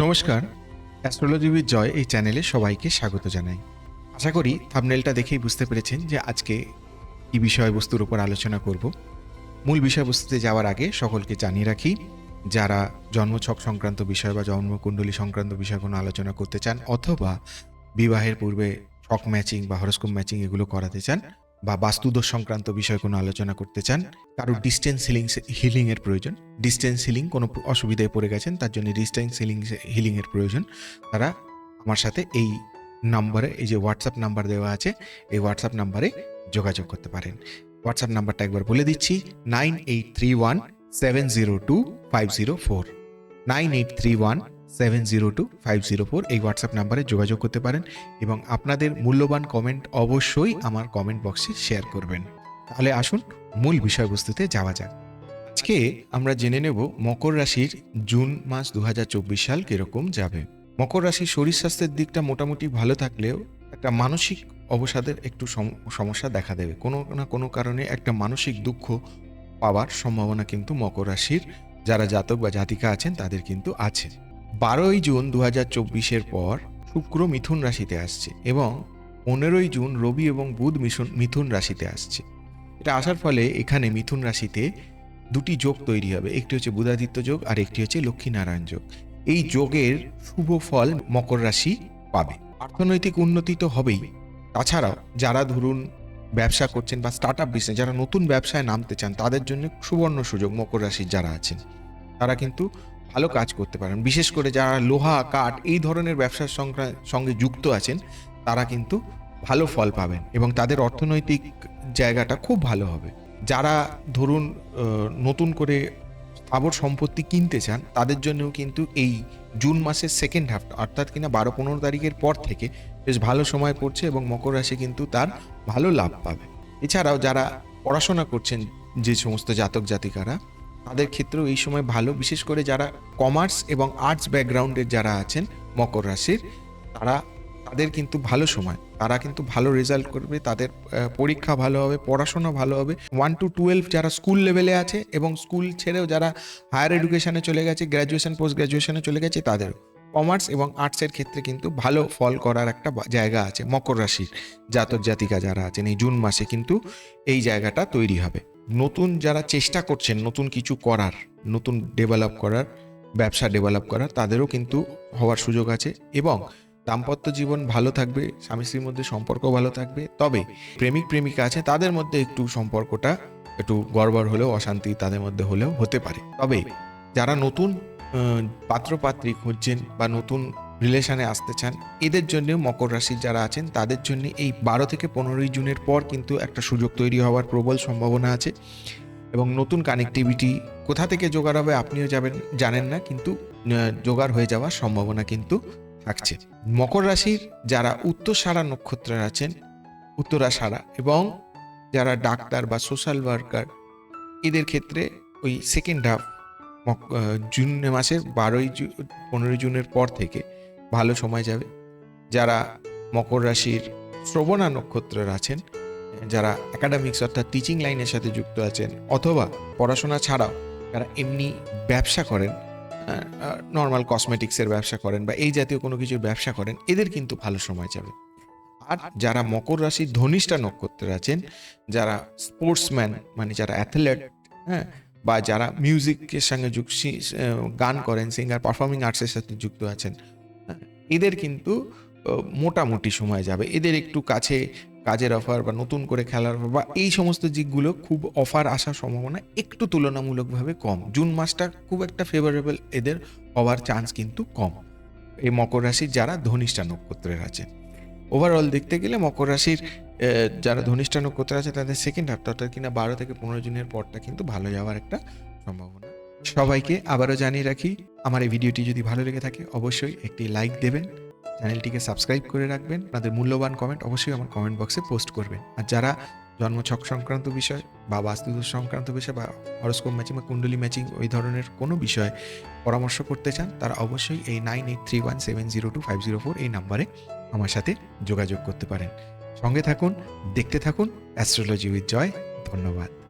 নমস্কার। Astrology with joy এই চ্যানেলে সবাইকে স্বাগত জানাই। আশা করি থামনেলটা দেখেই বুঝতে পেরেছেন যে আজকে কি বিষয়বস্তুর উপর আলোচনা করব। মূল বিষয়বস্তুতে যাওয়ার আগে সকলকে জানিয়ে রাখি, যারা জন্মছক সংক্রান্ত বিষয় বা জন্মকুণ্ডলী সংক্রান্ত বিষয় কোনো আলোচনা করতে চান অথবা বিবাহের পূর্বে ছক ম্যাচিং বা হরস্কোপ ম্যাচিং এগুলো করাতে চান বা বাস্তুদোষ সংক্রান্ত বিষয় কোনো আলোচনা করতে চান কারোর ডিস্টেন্স হিলিং হিলিংয়ের প্রয়োজন। ডিস্টেন্স হিলিং কোনো অসুবিধায় পড়ে গেছেন, তার জন্য ডিস্টেন্স হিলিং হিলিংয়ের প্রয়োজন। তারা আমার সাথে এই নাম্বারে এই যে হোয়াটসঅ্যাপ নাম্বার দেওয়া আছে, এই হোয়াটসঅ্যাপ নাম্বারে যোগাযোগ করতে পারেন। হোয়াটসঅ্যাপ নাম্বারটা একবার বলে দিচ্ছি nine eight three one seven zero two five zero four nine eight three one seven zero two five zero four এই হোয়াটসঅ্যাপ নাম্বারে যোগাযোগ করতে পারেন এবং আপনাদের মূল্যবান কমেন্ট অবশ্যই আমার কমেন্ট বক্সে শেয়ার করবেন। তাহলে আসুন মূল বিষয়বস্তুতে যাওয়া যাক। আজকে আমরা জেনে নেব মকর রাশির জুন মাস দু হাজার চব্বিশ সাল কীরকম যাবে। মকর রাশির শরীর স্বাস্থ্যের দিকটা মোটামুটি ভালো থাকলেও একটা মানসিক অবসাদের একটু সম- সমস্যা দেখা দেবে। কোনো না কোনো কারণে একটা মানসিক দুঃখ পাওয়ার সম্ভাবনা কিন্তু মকর রাশির যারা জাতক বা জাতিকা আছেন তাদের কিন্তু আছে। বারোই জুন দু হাজার চব্বিশের পর শুক্র মিথুন রাশিতে আসছে এবং পনেরোই জুন রবি এবং বুধ মিশন, মিথুন রাশিতে আসছে। এটা আসার ফলে এখানে মিথুন রাশিতে দুটি যোগ তৈরি হবে। একটি হচ্ছে বুধাদিত্য যোগ আর একটি হচ্ছে লক্ষ্মীনারায়ণ যোগ। এই যোগের শুভ ফল মকর রাশি পাবে। অর্থনৈতিক উন্নতি তো হবেই। তাছাড়াও যারা ধরুন ব্যবসা করছেন বা স্টার্ট আপ বিজনেস যারা নতুন ব্যবসায় নামতে চান, তাদের জন্য সুবর্ণ সুযোগ মকর রাশির যারা আছেন, তারা কিন্তু ভালো কাজ করতে পারেন। বিশেষ করে যারা লোহা, কাঠ এই ধরনের ব্যবসার সঙ্গে যুক্ত আছেন, তারা কিন্তু ভালো ফল পাবেন এবং তাদের অর্থনৈতিক জায়গাটা খুব ভালো হবে। যারা ধরুন নতুন করে স্থাবর সম্পত্তি কিনতে চান, তাদের জন্যও কিন্তু এই জুন মাসের সেকেন্ড হাফ অর্থাৎ কিনা বারো পনেরো তারিখের পর থেকে বেশ ভালো সময় পড়ছে এবং মকর রাশি কিন্তু তার ভালো লাভ পাবে। এছাড়াও যারা পড়াশোনা করছেন যে সমস্ত জাতক জাতিকারা, তাদের ক্ষেত্রেও এই সময় ভালো, বিশেষ করে যারা কমার্স এবং আর্টস ব্যাকগ্রাউন্ডের যারা আছেন মকর রাশির, তারা তাদের কিন্তু ভালো সময়। তারা কিন্তু ভালো রেজাল্ট করবে, তাদের পরীক্ষা ভালো হবে, পড়াশোনা ভালো হবে। ওয়ান টু টুয়েলভ যারা স্কুল লেভেলে আছে এবং স্কুল ছেড়েও যারা হায়ার এডুকেশনে চলে গেছে গ্র্যাজুয়েশন পোস্ট গ্র্যাজুয়েশনে চলে গেছে তাদেরও কমার্স এবং আর্টসের ক্ষেত্রে কিন্তু ভালো ফল করার একটা জায়গা আছে, মকর রাশির জাতক জাতিকা যারা আছেন, এই জুন মাসে কিন্তু এই জায়গাটা তৈরি হবে। নতুন যারা চেষ্টা করছেন, নতুন কিছু করার, নতুন ডেভেলপ করার, ব্যবসা ডেভেলপ করার, তাদেরও কিন্তু হওয়ার সুযোগ আছে এবং দাম্পত্য জীবন ভালো থাকবে, স্বামী স্ত্রীর মধ্যে সম্পর্ক ভালো থাকবে। তবে প্রেমিক প্রেমিকা আছে, তাদের মধ্যে একটু সম্পর্কটা একটু গড়বড় হলেও, অশান্তি তাদের মধ্যে হলেও হতে পারে। তবে যারা নতুন পাত্রপাত্রী খুঁজছেন বা নতুন রিলেশনে আসতে চান, এদের জন্য মকর রাশির যারা আছেন, তাদের জন্য এই বারো থেকে পনেরোই জুনের পর কিন্তু একটা সুযোগ তৈরি হওয়ার প্রবল সম্ভাবনা আছে। এবং নতুন কানেক্টিভিটি কোথা থেকে জোগাড় হবে আপনিও যাবেন, জানেন না, কিন্তু জোগাড় হয়ে যাওয়ার সম্ভাবনা কিন্তু থাকছে। মকর রাশির যারা উত্তর সারা নক্ষত্রের আছেন উত্তরাসারা এবং যারা ডাক্তার বা সোশ্যাল ওয়ার্কার এদের ক্ষেত্রে ওই সেকেন্ড হাফ জুন মাসের বারোই জু, পনেরোই জুনের পর থেকে ভালো সময় যাবে। যারা মকর রাশির শ্রবণা নক্ষত্রের আছেন, যারা একাডেমিক্স অর্থাৎ টিচিং লাইনের সাথে যুক্ত আছেন অথবা পড়াশোনা ছাড়াও যারা এমনি ব্যবসা করেন নর্মাল কসমেটিক্সের ব্যবসা করেন বা এই জাতীয় কোনো কিছুর ব্যবসা করেন এদের কিন্তু ভালো সময় যাবে। আর যারা মকর রাশির ধনিষ্ঠা নক্ষত্রের আছেন যারা স্পোর্টসম্যান মানে যারা অ্যাথলেট হ্যাঁ বা যারা মিউজিকের সঙ্গে যুক্ত গান করেন সিঙ্গার পারফর্মিং আর্টসের সাথে যুক্ত আছেন হ্যাঁ, এদের কিন্তু মোটামুটি সময় যাবে। এদের একটু কাছে কাজের অফার বা নতুন করে খেলার অফার বা এই সমস্ত দিকগুলো খুব অফার আসার সম্ভাবনা একটু তুলনামূলকভাবে কম। জুন মাসটা খুব একটা ফেভারেবল এদের হওয়ার চান্স কিন্তু কম। এই মকর রাশির যারা ধনিষ্ঠা নক্ষত্রের আছে। ওভারঅল দেখতে গেলে মকর রাশির যারা ধনিষ্ঠা নক্ষত্র আছে তাদের সেকেন্ড হাফটা অর্থাৎ কিনা বারো থেকে পনেরো জুনের পরটা কিন্তু ভালো যাওয়ার একটা সম্ভাবনা। সবাইকে আবারও জানিয়ে রাখি, আমার এই ভিডিওটি যদি ভালো লেগে থাকে অবশ্যই একটি লাইক দেবেন। চ্যানেলটিকে সাবস্ক্রাইব করে রাখবেন। আপনাদের মূল্যবান কমেন্ট অবশ্যই আমার কমেন্ট বক্সে পোস্ট করবেন। আর যারা জন্মছক সংক্রান্ত বিষয় বা বাস্তুদোষ সংক্রান্ত বিষয় বা হরস্কোপ ম্যাচিং বা কুণ্ডলী ম্যাচিং ওই ধরনের কোনো বিষয় পরামর্শ করতে চান, তারা অবশ্যই এই nine eight three one seven zero two five zero four এই নাম্বারে আমার সাথে যোগাযোগ করতে পারেন। সঙ্গে থাকুন, দেখতে থাকুন অ্যাস্ট্রোলজি উইথ জয় ধন্যবাদ।